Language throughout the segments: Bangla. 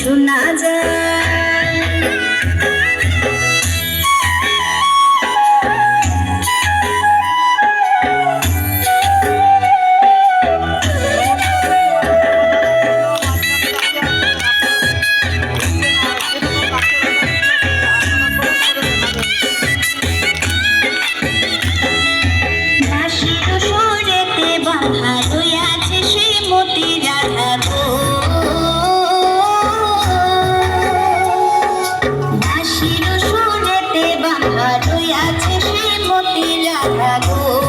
শোনা যায়। my good.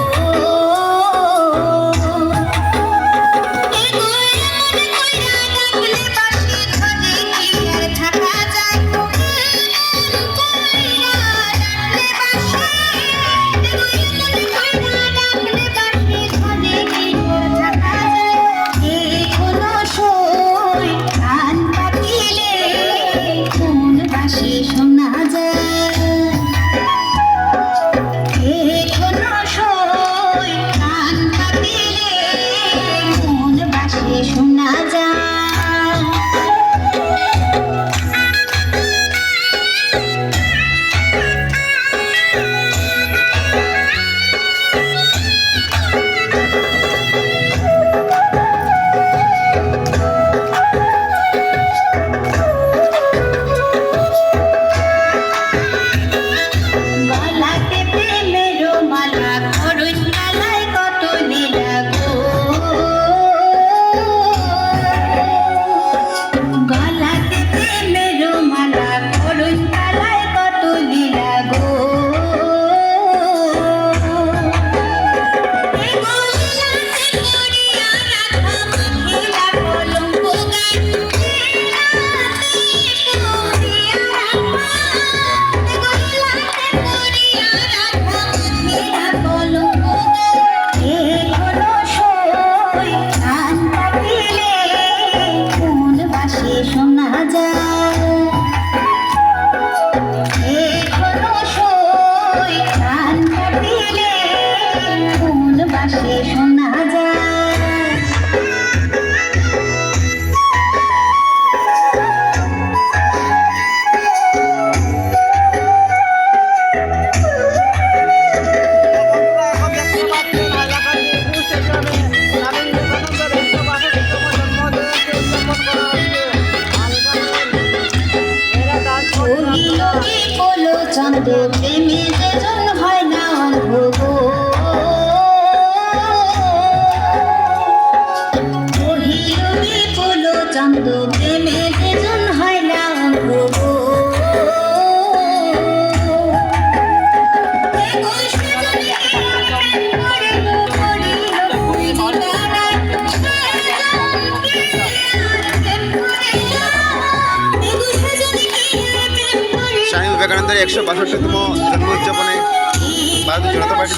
galera পাশে শোনা যায়। চন্দ্র প্রেমী একশো বাষট্টিতম জন্ম উদযাপনে ভারতীয় জনতা পার্টি